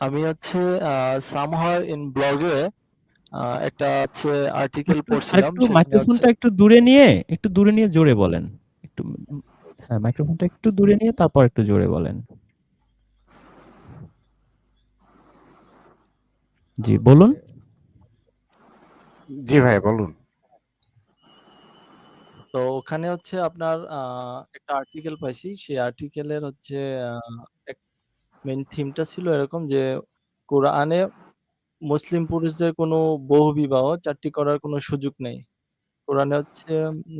আমি হচ্ছে সামহার ইন ব্লগে একটা হচ্ছে আর্টিকেল পড়ছিলাম সেখানে মাইক্রোফোনটা একটু দূরে নিয়ে একটু দূরে নিয়ে জোরে বলেন। একটু হ্যাঁ মাইক্রোফোনটা একটু দূরে নিয়ে তারপর একটু জোরে বলেন। জি বলুন। জি ভাই বলুন। তো ওখানে হচ্ছে আপনার আহ, একটা আর্টিকেল পাইছি সেই আর্টিকেলের হচ্ছে মেন থিমটা ছিল এরকম যে কোরআনে মুসলিম পুরুষদের কোনো বহু বিবাহ চারটি করার কোনো সুযোগ নেই। কোরআনে হচ্ছে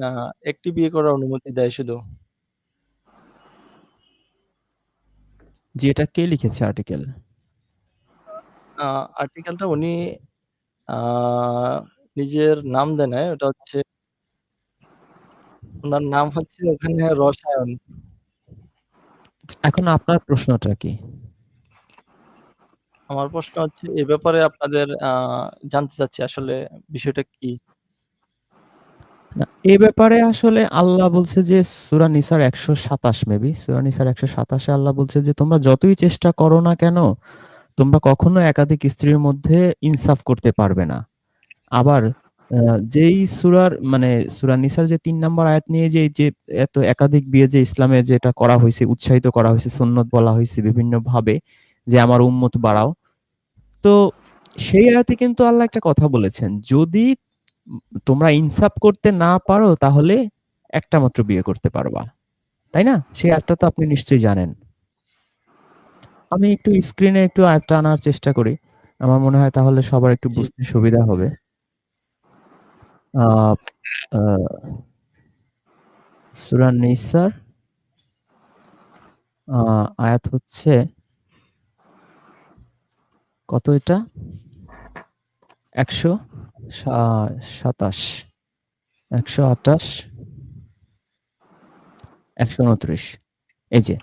আহ, একটি বিয়ে করার অনুমতি দেয় শুধু। জি এটা কে লিখেছে আর্টিকেল আর্টিকেলটা উনি আহ, নিজের নাম দেয় নাই ওটা হচ্ছে ওনার নাম হচ্ছে ওখানে রসায়ন। এখন আপনার প্রশ্নটা কি? আমার প্রশ্ন হচ্ছে, এ ব্যাপারে আপনাদের জানতে চাচ্ছি আসলে বিষয়টা কি? এ ব্যাপারে আসলে আল্লাহ বলছে যে, সূরা নিসার 127 মেবি, সূরা নিসার 127 এ আল্লাহ বলছে যে, তোমরা যতই চেষ্টা করো না কেন, তোমরা কখনো একাধিক স্ত্রীর মধ্যে ইনসাফ করতে পারবে না। আবার যেই সূরার মানে সুরা নিসার যে তিন নম্বর আয়াত নিয়ে যে যে এত একাধিক বিয়ে যে ইসলামে যেটা করা হয়েছে উৎসাহিত করা হয়েছে সুন্নত বলা হয়েছে বিভিন্নভাবে ভাবে যে আমার উম্মত বাড়াও। তো সেই আয়াতে কিন্তু আল্লাহ একটা কথা বলেছেন যদি তোমরা ইনসাফ করতে না পারো তাহলে একটা মাত্র বিয়ে করতে পারবা। তাই না? সেই আয়াতটা তো আপনি নিশ্চয়ই জানেন। আমি একটু স্ক্রিনে একটু আয়াতটা আনার চেষ্টা করি। আমার মনে হয় তাহলে সবার একটু বুঝতে সুবিধা হবে। আহ আহ, সূরা নিসার আহ, আয়াত হচ্ছে কত এটা? একশো সাতাশ। একশো আঠাশ। একশো উনত্রিশ। এই যে,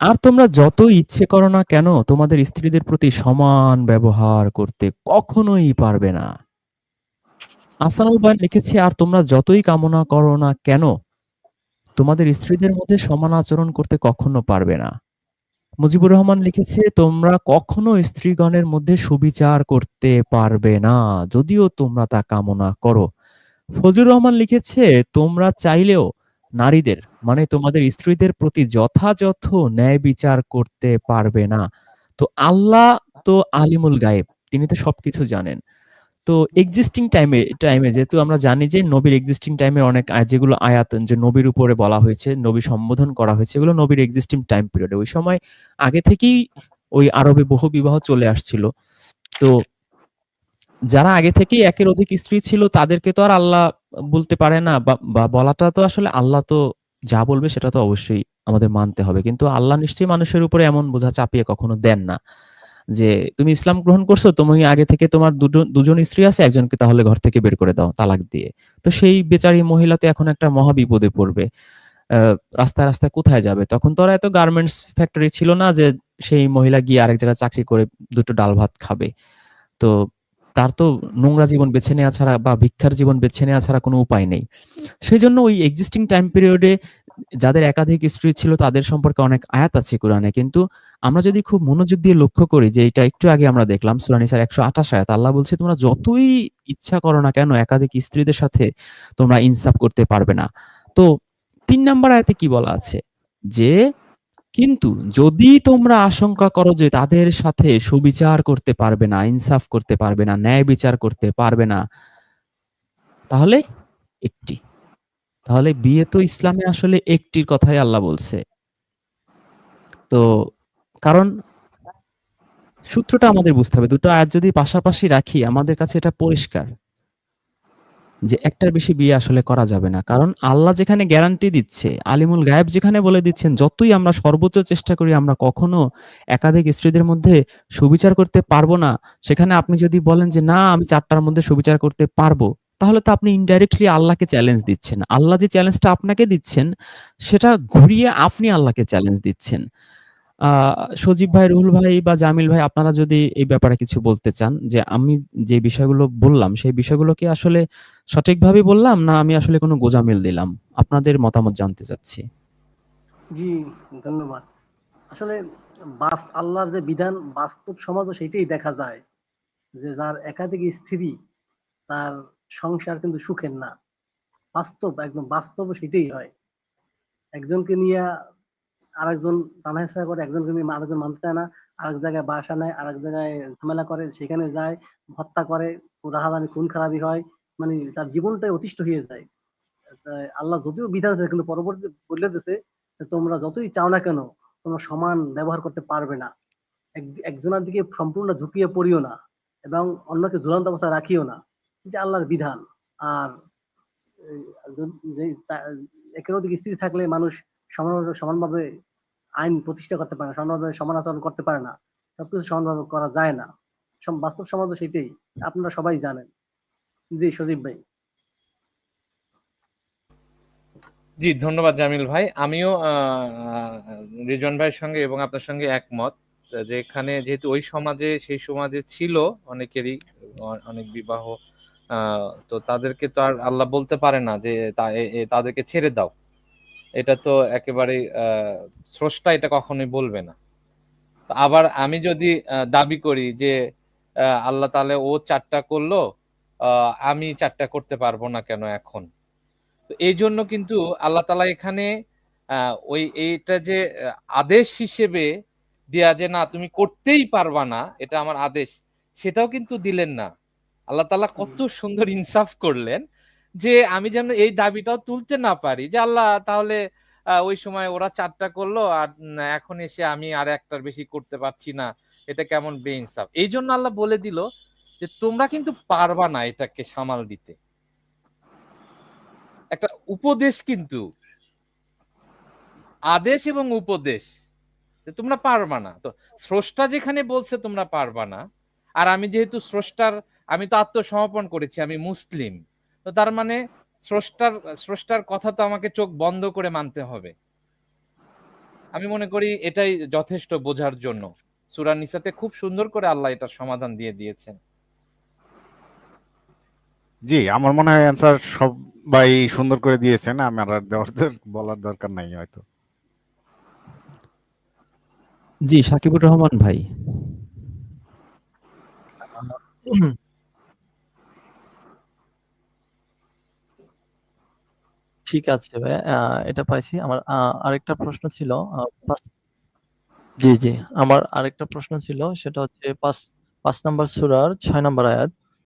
আর তোমরা যত ইচ্ছে করো না কেন, তোমাদের স্ত্রীদের প্রতি সমান ব্যবহার করতে কখনোই পারবে না। আসানুল বয়ান লিখেছে, আর তোমরা যতই কামনা করো না কেন, তোমাদের স্ত্রীদের মধ্যে সমান আচরণ করতে কখনো পারবে না। মুজিবুর রহমান লিখেছে, তোমরা কখনো স্ত্রীগণের মধ্যে সুবিচার করতে পারবে না, যদিও তোমরা তা কামনা করো। ফজলুর রহমান লিখেছে, তোমরা চাইলেও নারীদের মানে তোমাদের স্ত্রীদের প্রতি যথাযথ ন্যায় বিচার করতে পারবে না। তো আল্লাহ তো আলিমুল গায়েব, তিনি তো সবকিছু জানেন। তো এক্সিস্টিং টাইমে টাইমে যেহেতু আমরা জানি যে নবীর এক্সিস্টিং টাইমে অনেক যেগুলো আয়াত যে নবীর উপরে বলা হয়েছে, নবী সম্বোধন করা হয়েছে, এগুলো নবীর এক্সিস্টিং টাইম পিরিয়ডে ওই সময় আগে থেকেই ওই আরবে বহু বিবাহ চলে আসছিল। তো যারা আগে থেকেই একের অধিক স্ত্রী ছিল, তাদেরকে তো আর আল্লাহ বলতে পারে না বা বলাটা তো আসলে আল্লাহ তো যা বলবে সেটা তো অবশ্যই আমাদের মানতে হবে। কিন্তু আল্লাহ নিশ্চয়ই মানুষের উপরে এমন বোঝা চাপিয়ে কখনো দেন না। যে তুমি ইসলাম গ্রহণ করছ তুমি আগে থেকে তোমার দুজন স্ত্রী আছে একজনকে তাহলে ঘর থেকে বের করে দাও তালাক দিয়ে। তো সেই বেচারি মহিলা তো এখন একটা মহা বিপদে পড়বে। আহ, রাস্তায় রাস্তায় কোথায় যাবে? তখন তো এত গার্মেন্টস ফ্যাক্টরি ছিল না যে সেই মহিলা গিয়ে আরেক জায়গায় চাকরি করে দুটো ডাল ভাত খাবে। তো তার তো নোংরা জীবন বেছে নেওয়া ছাড়া বা ভিক্ষার জীবন বেছে নেওয়া ছাড়া কোনো উপায় নেই। সেই জন্য ওই এক্সিস্টিং টাইম পিরিয়ডে যাদের একাধিক স্ত্রী ছিল, তাদের সম্পর্কে অনেক আয়াত আছে কোরআনে। কিন্তু আমরা যদি খুব মনোযোগ দিয়ে লক্ষ্য করি যে এটা একটু আগে আমরা দেখলাম সুরানিসার একশো আঠাশ আয়াত, আল্লাহ বলছে, তোমরা যতই ইচ্ছা করো না কেন, একাধিক স্ত্রীদের সাথে তোমরা ইনসাফ করতে পারবে না। তো তিন নাম্বার আয়াতে কি বলা আছে? যে, কিন্তু যদি তোমরা আশঙ্কা করো যে তাদের সাথে সুবিচার করতে পারবে না, ইনসাফ করতে পারবে না, ন্যায় বিচার করতে পারবে না, তাহলে একটি তাহলে বিয়ে তো ইসলামে আসলে একটির কথাই আল্লাহ বলছে। তো কারণ সূত্রটা আমাদের বুঝতে হবে। দুটো আয়াত যদি পাশাপাশি রাখি, আমাদের কাছে এটা পরিষ্কার যে একটার বেশি বিয়ে আসলে করা যাবে না। কারণ আল্লাহ যেখানে গ্যারান্টি দিচ্ছে, আলিমুল গায়েব যেখানে বলে দিচ্ছেন, যতই আমরা সর্বোচ্চ চেষ্টা করি, আমরা কখনো একাধিক স্ত্রীদের মধ্যে সুবিচার করতে পারব না। সেখানে আপনি যদি বলেন যে, না, আমি চারটার মধ্যে সুবিচার করতে পারব। তাহলে তো আপনি ইনডাইরেক্টলি আল্লাহকে চ্যালেঞ্জ দিচ্ছেন। আল্লাহ যে চ্যালেঞ্জটা আপনাকে দিচ্ছেন, সেটা ঘুরিয়ে আপনি আল্লাহকে চ্যালেঞ্জ দিচ্ছেন। সজীব ভাই, রুহুল ভাই বা জামিল ভাই, আপনারা যদি এই ব্যাপারে কিছু বলতে চান, যে আমি যে বিষয়গুলো বললাম, সেই বিষয়গুলো কি আসলে সঠিকভাবে বললাম না আমি আসলে কোনো গোজামিল দিলাম? আপনাদের মতামত জানতে চাচ্ছি। জি, ধন্যবাদ। আসলে আল্লাহর যে বিধান, বাস্তব সমাজও সেটাই দেখা যায়। যে যার একাধিক স্ত্রী, তার সংসার কিন্তু সুখের না। বাস্তব, একদম বাস্তব সেটাই হয়। একজনকে নিয়ে আরেকজন টানাহেসা করে, একজনকে নিয়ে আরেকজন মানতে চায় না। আরেক জায়গায় বাসা নেয়, আরেক জায়গায় ঝামেলা করে, সেখানে যায়, হত্যা করে, রাহাদানি, খুন খারাপি হয় মানে তার জীবনটাই অতিষ্ঠ হয়ে যায়। আল্লাহ যদিও বিধান আছে, কিন্তু পরবর্তী বলে যে তোমরা যতই চাও না কেন, তোমরা সমান ব্যবহার করতে পারবে না। এক- একজনের দিকে সম্পূর্ণ ঝুঁকিয়ে পড়িও না এবং অন্যকে ঝুলন্ত অবস্থায় রাখিও না। এটা আল্লাহর বিধান। আর যে একের অধিক স্ত্রী থাকলে মানুষ সমানভাবে সমানভাবে আইন প্রতিষ্ঠা করতে পারে না, সমানভাবে সমান আচরণ করতে পারে না, সবকিছু সমানভাবে করা যায় না। বাস্তব সমাজ সেটাই, আপনারা সবাই জানেন। জি, সজীব ভাই। জি, ধন্যবাদ জামিল ভাই। আমিও রিজন ভাইয়ের সঙ্গে এবং আপনার সঙ্গে একমত, যে, এখানে যেহেতু ওই সমাজে, সেই সমাজে ছিল অনেকেরই অনেক বিবাহ তো তাদেরকে তো আর আল্লাহ বলতে পারে না যে তাদেরকে ছেড়ে দাও। এটা তো একেবারে স্রষ্টা এটা কখনোই বলবে না। আবার আমি যদি দাবি করি যে আল্লাহ তাহলে ও চারটা করল আমি চারটা করতে পারব না কেন এখন? এই জন্য কিন্তু আল্লাহ তালা এখানে ওই এইটা যে আদেশ হিসেবে দেয়া যে, না, তুমি করতেই পারবা না, এটা আমার আদেশ, সেটাও কিন্তু দিলেন না। আল্লাহ তালা কত সুন্দর ইনসাফ করলেন যে আমি যেন এই দাবিটাও তুলতে না পারি যে আল্লাহ তাহলে ওই সময় ওরা চারটা করল আর এখন এসে আমি আর একটার বেশি করতে পারছি না এটা কেমন বেইনসাফ? এই জন্য আল্লাহ বলে দিল যে তোমরা কিন্তু পারবা না এটাকে সামাল দিতে। একটা উপদেশ কিন্তু আদেশ এবং উপদেশ যে তোমরা পারবা না। তো স্রষ্টা যেখানে বলছে তোমরা পারবা না আর আমি যেহেতু স্রষ্টার আমি তো আত্মসমর্পণ করেছি আমি মুসলিম। তো তার মানে স্রষ্টার স্রষ্টার কথা তো আমাকে চোখ বন্ধ করে মানতে হবে। আমি মনে করি এটাই যথেষ্ট বোঝার জন্য। সুরা নিসাতে খুব সুন্দর করে আল্লাহ এটার সমাধান দিয়ে দিয়েছেন। জি আমার মনে হয় অ্যান্সার সবাই সুন্দর করে দিয়েছেন আমার আর দেওয়ার বলার দরকার নাই হয়তো। জি সাকিবুর রহমান ভাই। ঠিক আছে এটা পাইছি। আমার আরেকটা প্রশ্ন ছিল জি জি। আমার আরেকটা প্রশ্ন ছিল, সেটা হচ্ছে পাঁচ পাঁচ নাম্বার সুরার ছয় নাম্বার আয়াত।